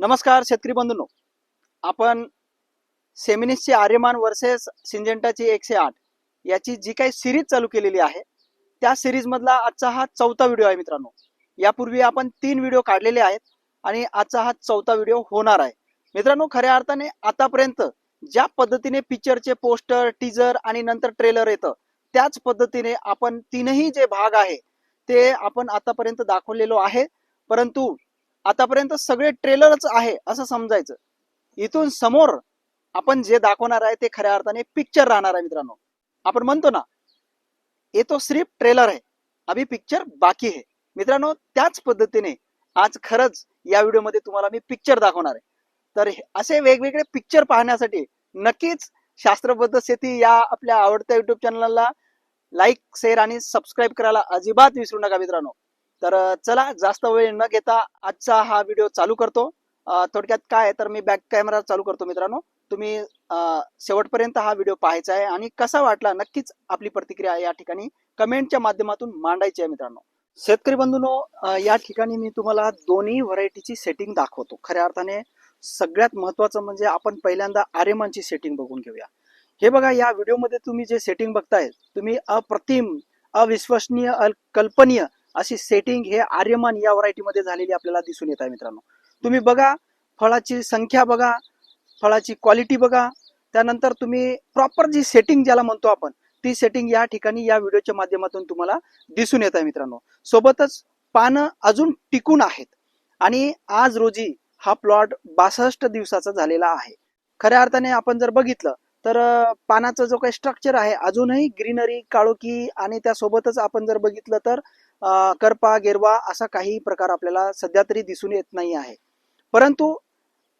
नमस्कार शेतकरी बंधूंनो. आपण सेमिनिसची आर्यमान वर्सेस सिंजेंटाची एकशे आठ याची जी काही सिरीज चालू केलेली आहे त्या सिरीजमधला आजचा हा चौथा व्हिडिओ आहे मित्रांनो. यापूर्वी आपण तीन व्हिडिओ काढलेले आहेत आणि आजचा हा चौथा व्हिडिओ होणार आहे. मित्रांनो खऱ्या अर्थाने आतापर्यंत ज्या पद्धतीने पिक्चरचे पोस्टर टीजर आणि नंतर ट्रेलर येतं त्याच पद्धतीने आपण तीनही जे भाग आहे ते आपण आतापर्यंत दाखवलेलो आहे. परंतु आतापर्यंत सगळे ट्रेलरच आहे असं समजायचं. इथून समोर आपण जे दाखवणार आहे ते खऱ्या अर्थाने पिक्चर राहणार आहे मित्रांनो. आपण म्हणतो ना ये तो सिर्फ ट्रेलर आहे अभि पिक्चर बाकी आहे. मित्रांनो त्याच पद्धतीने आज खरंच या व्हिडिओमध्ये तुम्हाला मी पिक्चर दाखवणार आहे. तर हे- असे वेगवेगळे पिक्चर पाहण्यासाठी नक्कीच शास्त्रबद्ध शेती या आपल्या आवडत्या युट्यूब चॅनलला लाईक शेअर आणि सबस्क्राईब करायला अजिबात विसरू नका मित्रांनो. तर चला जास्त वेळ न घेता आजचा हा व्हिडिओ चालू करतो. थोडक्यात काय आहे तर मी बॅक कॅमेरा चालू करतो मित्रांनो. तुम्ही शेवटपर्यंत हा व्हिडिओ पाहायचा आहे आणि कसा वाटला नक्कीच आपली प्रतिक्रिया या ठिकाणी कमेंटच्या माध्यमातून मांडायची आहे मित्रांनो. शेतकरी बंधूनो या ठिकाणी मी तुम्हाला दोन्ही व्हरायटीची सेटिंग दाखवतो. खऱ्या अर्थाने सगळ्यात महत्वाचं म्हणजे आपण पहिल्यांदा आर्यमानची सेटिंग बघून घेऊया. हे बघा या व्हिडिओमध्ये तुम्ही जे सेटिंग बघताय तुम्ही अप्रतिम अविश्वसनीय अकल्पनीय अशी सेटिंग हे आर्यमान या व्हरायटीमध्ये झालेली आपल्याला दिसून येत आहे मित्रांनो. तुम्ही बघा फळाची संख्या बघा फळाची क्वालिटी बघा. त्यानंतर तुम्ही प्रॉपर जी सेटिंग ज्याला म्हणतो आपण ती सेटिंग या ठिकाणी या व्हिडिओच्या माध्यमातून तुम्हाला दिसून येत आहे मित्रांनो. सोबतच पानं अजून टिकून आहेत. आणि आज रोजी हा प्लॉट बासष्ट दिवसाचा झालेला आहे. खऱ्या अर्थाने आपण जर बघितलं तर पानाचा जो काही स्ट्रक्चर आहे अजूनही ग्रीनरी काळोखी आणि त्यासोबतच आपण जर बघितलं तर करपा गेरवा असा काही प्रकार आपल्याला सध्या तरी दिसून येत नाही आहे. परंतु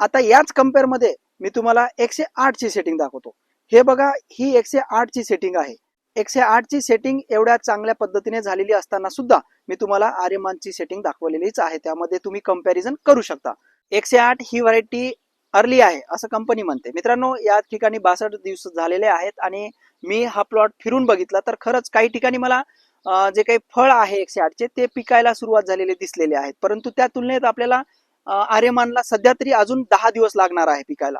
आता याच कम्पेअरमध्ये मी तुम्हाला एकशे आठ ची सेटिंग दाखवतो. हे बघा ही एकशे आठ ची सेटिंग आहे. एकशे आठ ची सेटिंग एवढ्या चांगल्या पद्धतीने झालेली असताना सुद्धा मी तुम्हाला आर्यमानची सेटिंग दाखवलेलीच आहे. त्यामध्ये तुम्ही कंपॅरिझन करू शकता. एकशे आठ ही व्हरायटी अर्ली आहे असं कंपनी म्हणते. मित्रांनो या ठिकाणी बासष्ट दिवस झालेले आहेत आणि मी हा प्लॉट फिरून बघितला तर खरंच काही ठिकाणी मला जे काही फळ आहे एकशे आठचे ते पिकायला सुरुवात झालेले दिसलेले आहेत. परंतु त्या तुलनेत आपल्याला आर्यमानला सध्या तरी अजून दहा दिवस लागणार आहे पिकायला.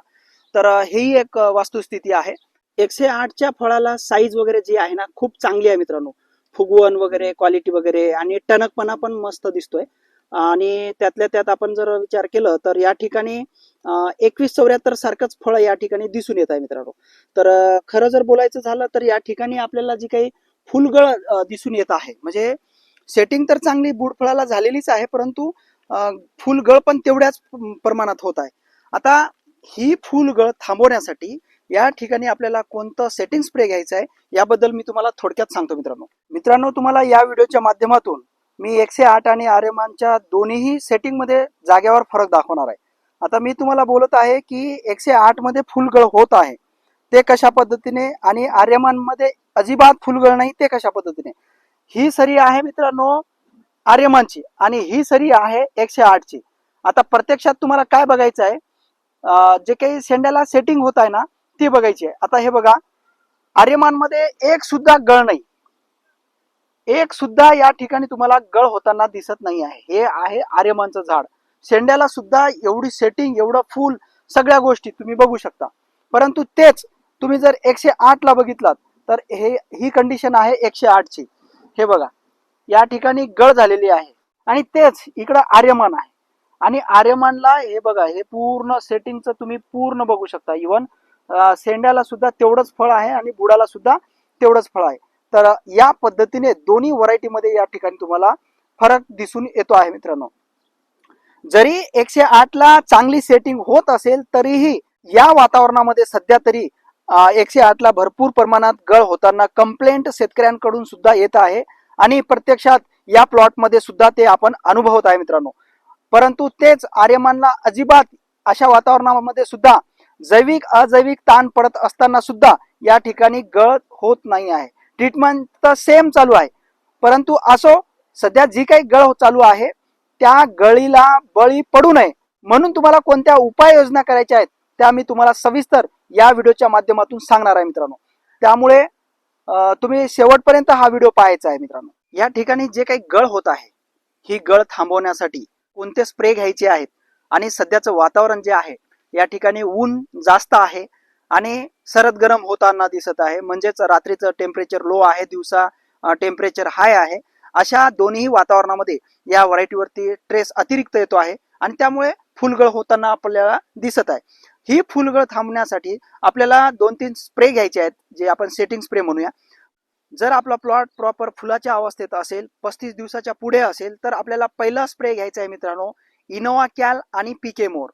तर ही एक वास्तुस्थिती आहे. एकशे आठच्या फळाला साईज वगैरे जी आहे ना खूप चांगली आहे मित्रांनो. फुगवण वगैरे क्वालिटी वगैरे आणि टणकपणा पण मस्त दिसतोय. आणि त्यातल्या त्यात आपण जर विचार केलं तर या ठिकाणी एकवीस चौऱ्याहत्तर सारखंच फळ या ठिकाणी दिसून येत आहे मित्रांनो. तर खरं जर बोलायचं झालं तर या ठिकाणी आपल्याला जी काही फुलगळ दिसून येत आहे. म्हणजे सेटिंग तर चांगली बुड फळाला झालेलीच आहे परंतु फुलगळ पण तेवढ्याच प्रमाणात होत आहे. आता ही फुलगळ थांबवण्यासाठी या ठिकाणी आपल्याला कोणतं सेटिंग स्प्रे घ्यायचं आहे याबद्दल मी तुम्हाला थोडक्यात सांगतो मित्रांनो. मित्रांनो तुम्हाला या व्हिडिओच्या माध्यमातून मी एकशे आठ आणि आर्यमानच्या दोन्हीही सेटिंगमध्ये जागेवर फरक दाखवणार आहे. आता मी तुम्हाला बोलत आहे की एकशे आठमध्ये फुलगळ होत आहे. ते कशा पद्धतीने आणि आर्यमानमध्ये अजिबात फुलगळ नाही ते कशा पद्धतीने? ही सरी आहे मित्रांनो आर्यमानची आणि ही सरी आहे एकशे आठची. आता प्रत्यक्षात तुम्हाला काय बघायचं आहे? जे काही शेंड्याला सेटिंग होत आहे ना ती बघायची आहे. आता हे बघा आर्यमानमध्ये एक सुद्धा गळ नाही. एक सुद्धा या ठिकाणी तुम्हाला गळ होताना दिसत नाही आहे. हे आहे आर्यमानचं झाड. शेंड्याला सुद्धा एवढी सेटिंग एवढं फुल सगळ्या गोष्टी तुम्ही बघू शकता. परंतु तेच तुम्ही जर एकशे आठ ला बघितलात तर हे ही कंडिशन आहे एकशे आठची हे बघा या ठिकाणी गळ झालेली आहे. आणि तेच इकडं आर्यमान आहे. आणि आर्यमानला हे बघा हे पूर्ण सेटिंगचं तुम्ही पूर्ण बघू शकता. इवन सेंड्याला सुद्धा तेवढंच फळ आहे आणि बुडाला सुद्धा तेवढंच फळ आहे. तर या पद्धतीने दोन्ही व्हरायटीमध्ये या ठिकाणी तुम्हाला फरक दिसून येतो आहे मित्रांनो. जरी एकशे आठ ला चांगली सेटिंग होत असेल तरीही या वातावरणामध्ये सध्या तरी एकशे आठ ला भरपूर प्रमाणात गळ होताना कंप्लेंट शेतकऱ्यांकडून सुद्धा येत आहे. आणि प्रत्यक्षात या प्लॉटमध्ये सुद्धा ते आपण अनुभवत आहे मित्रांनो. परंतु तेच आर्यमानला अजिबात अशा वातावरणामध्ये सुद्धा जैविक अजैविक ताण पडत असताना सुद्धा या ठिकाणी गळ होत नाही आहे. ट्रीटमेंट तर सेम चालू आहे. परंतु असो सध्या जी काही गळ चालू आहे त्या गळीला बळी पडू नये. म्हणून तुम्हाला कोणत्या उपाययोजना करायच्या आहेत त्या मी तुम्हाला सविस्तर या व्हिडिओच्या माध्यमातून सांगणार आहे मित्रांनो. त्यामुळे तुम्ही शेवटपर्यंत हा व्हिडिओ पाहायचा आहे मित्रांनो. या ठिकाणी जे काही गळ होत आहे ही गळ थांबवण्यासाठी कोणते स्प्रे घ्यायचे आहेत आणि सध्याचं वातावरण जे आहे या ठिकाणी ऊन जास्त आहे आणि सरद गरम होताना दिसत आहे. म्हणजेच रात्रीचं टेम्परेचर लो आहे दिवसा टेम्परेचर हाय आहे. अशा दोन्ही वातावरणामध्ये या व्हरायटीवरती ट्रेस अतिरिक्त येतो आहे आणि त्यामुळे फुलगळ होताना आपल्याला दिसत आहे. ही फुलगळ थांबण्यासाठी आपल्याला दोन तीन स्प्रे घ्यायचे आहेत जे आपण सेटिंग स्प्रे म्हणूया. जर आपला प्लॉट प्रॉपर फुलाच्या अवस्थेत असेल पस्तीस दिवसाच्या पुढे असेल तर आपल्याला पहिला स्प्रे घ्यायचा आहे मित्रांनो इनोवा कॅल आणि पीके मोर.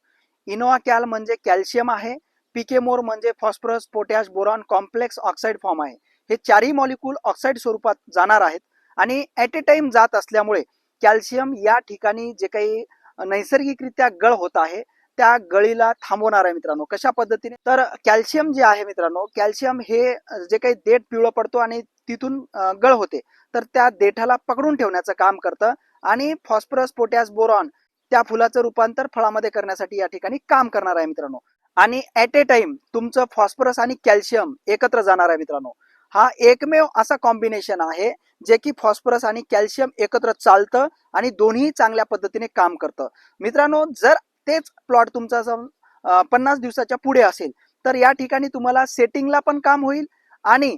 इनोवा कॅल म्हणजे कॅल्शियम आहे पीके मोर म्हणजे phosphorus potash boron complex oxide form आहे. हे चारही मॉलिक्यूल ऑक्साईड स्वरूपात जाणार आहेत. आणि ॲट ए टाइम जात असल्यामुळे कॅल्शियम या ठिकाणी जे काही नैसर्गिकरित्या गळ होत आहे त्या गळीला थांबवणार आहे मित्रांनो. कशा पद्धतीने? तर कॅल्शियम जे आहे मित्रांनो कॅल्शियम हे जे काही देठ पिवळं पडतो आणि तिथून गळ होते. तर त्या देठाला पकडून ठेवण्याचं काम करतं आणि फॉस्फरस पोटॅश बोरॉन त्या फुलाचं रूपांतर फळामध्ये करण्यासाठी या ठिकाणी काम करणार आहे मित्रांनो. आणि ऍट ए टाइम तुमचं फॉस्फरस आणि कॅल्शियम एकत्र जाणार आहे मित्रांनो. हा एकमेव असा कॉम्बिनेशन आहे जे की फॉस्फरस आणि कॅल्शियम एकत्र चालतं आणि दोन्ही चांगल्या पद्धतीने काम करतं. मित्रांनो जर तेच प्लॉट तुमचा पन्नास दिवसाच्या पुढे असेल तर या ठिकाणी तुम्हाला सेटिंगला पण काम होईल आणि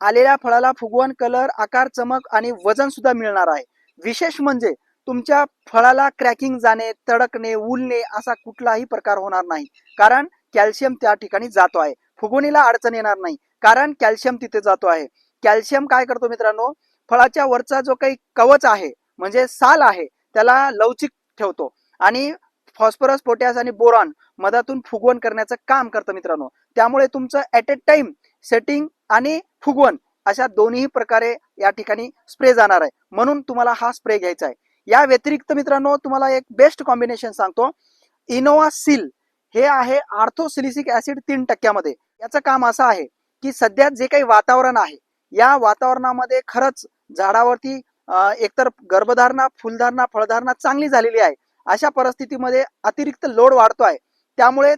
आलेल्या फळाला फुगवण कलर आकार चमक आणि वजन सुद्धा मिळणार आहे. विशेष म्हणजे तुमच्या फळाला क्रॅकिंग जाणे तडकणे उलणे असा कुठलाही प्रकार होणार नाही. कारण कॅल्शियम त्या ठिकाणी जातो आहे. फुगवणीला अडचण येणार नाही. कारण कॅल्शियम तिथे जातो आहे. कॅल्शियम काय करतो मित्रांनो? फळाच्या वरचा जो काही कवच आहे म्हणजे साल आहे त्याला लवचिक ठेवतो. आणि फॉस्फरस पोटॅश आणि बोरॉन मधातून फुगवण करण्याचं काम करतं मित्रांनो. त्यामुळे तुमचं ऍट ए टाइम सेटिंग आणि फुगवण अशा दोन्ही प्रकारे या ठिकाणी स्प्रे जाणार आहे. म्हणून तुम्हाला हा स्प्रे घ्यायचा आहे. या व्यतिरिक्त मित्रांनो तुम्हाला एक बेस्ट कॉम्बिनेशन सांगतो. इनोवा सिल हे आहे आर्थोसिलिसिक ऍसिड तीन टक्क्यामध्ये. याचं काम असं आहे. की सध्या जे काही वातावरण आहे या वातावरणामध्ये खरंच झाडावरती एकतर गर्भधारणा फुलधारणा फळधारणा चांगली झालेली आहे. अशा परिस्थितीमध्ये अतिरिक्त लोड वाढतो आहे. त्यामुळे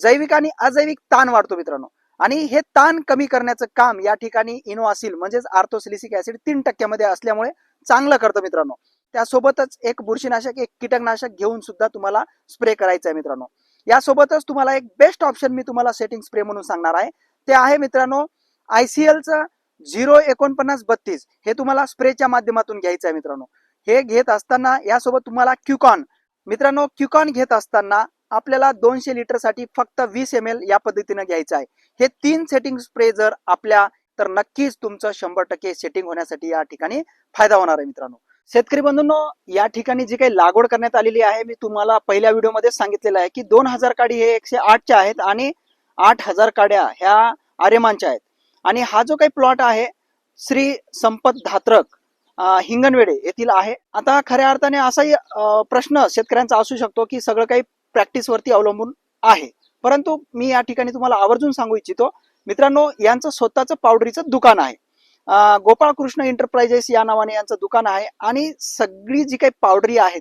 जैविक आणि अजैविक ताण वाढतो मित्रांनो. आणि हे ताण कमी करण्याचं काम या ठिकाणी इनोआसिल म्हणजेच आर्थोसिलिसिक ऍसिड तीन टक्क्यामध्ये असल्यामुळे चांगलं करतं मित्रांनो. त्यासोबतच एक बुरशीनाशक एक कीटकनाशक घेऊन सुद्धा तुम्हाला स्प्रे करायचं आहे मित्रांनो. यासोबतच तुम्हाला एक बेस्ट ऑप्शन मी तुम्हाला सेटिंग स्प्रे म्हणून सांगणार आहे. ते आहे मित्रांनो आयसीएलचं झिरो एकोणपन्नास बत्तीस. हे तुम्हाला स्प्रेच्या माध्यमातून घ्यायचं आहे मित्रांनो. हे घेत असताना यासोबत तुम्हाला क्युकॉन. मित्रांनो क्युकॉन घेत असताना आपल्याला दोनशे लिटरसाठी फक्त वीस एम एल या पद्धतीने घ्यायचं आहे. हे तीन सेटिंग स्प्रे जर आपल्या तर नक्कीच तुमचं शंभर टक्के सेटिंग होण्यासाठी या ठिकाणी फायदा होणार आहे मित्रांनो. शेतकरी बंधूंनो या ठिकाणी जी काही लागवड करण्यात आलेली आहे मी तुम्हाला पहिल्या व्हिडिओमध्ये सांगितलेलं आहे की दोन हजार काडी हे एकशे आठच्या आहेत आणि आठ हजार काड्या ह्या आर्यमानच्या आहेत. आणि हा जो काही प्लॉट आहे श्री संपत धात्रक हिंगणवेडे येथील आहे. आता खऱ्या अर्थाने असाही प्रश्न शेतकऱ्यांचा असू शकतो की सगळं काही प्रॅक्टिसवरती अवलंबून आहे. परंतु मी या ठिकाणी तुम्हाला आवर्जून सांगू इच्छितो मित्रांनो यांचं स्वतःचं पावडरीचं दुकान आहे. गोपाळकृष्ण गोपाळ कृष्ण एंटरप्राइजेस या नावाने यांचं दुकान आहे. आणि सगळी जी काही पावडरी आहेत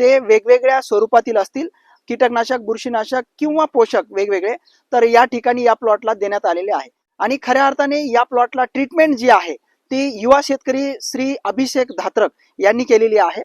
ते वेगवेगळ्या स्वरूपातील असतील. कीटकनाशक बुरशीनाशक किंवा पोषक वेगवेगळे तर या ठिकाणी या प्लॉटला देण्यात आलेले आहे. आणि खऱ्या अर्थाने या प्लॉटला ट्रीटमेंट जी आहे ती युवा शेतकरी श्री अभिषेक धात्रक यांनी केलेली आहे.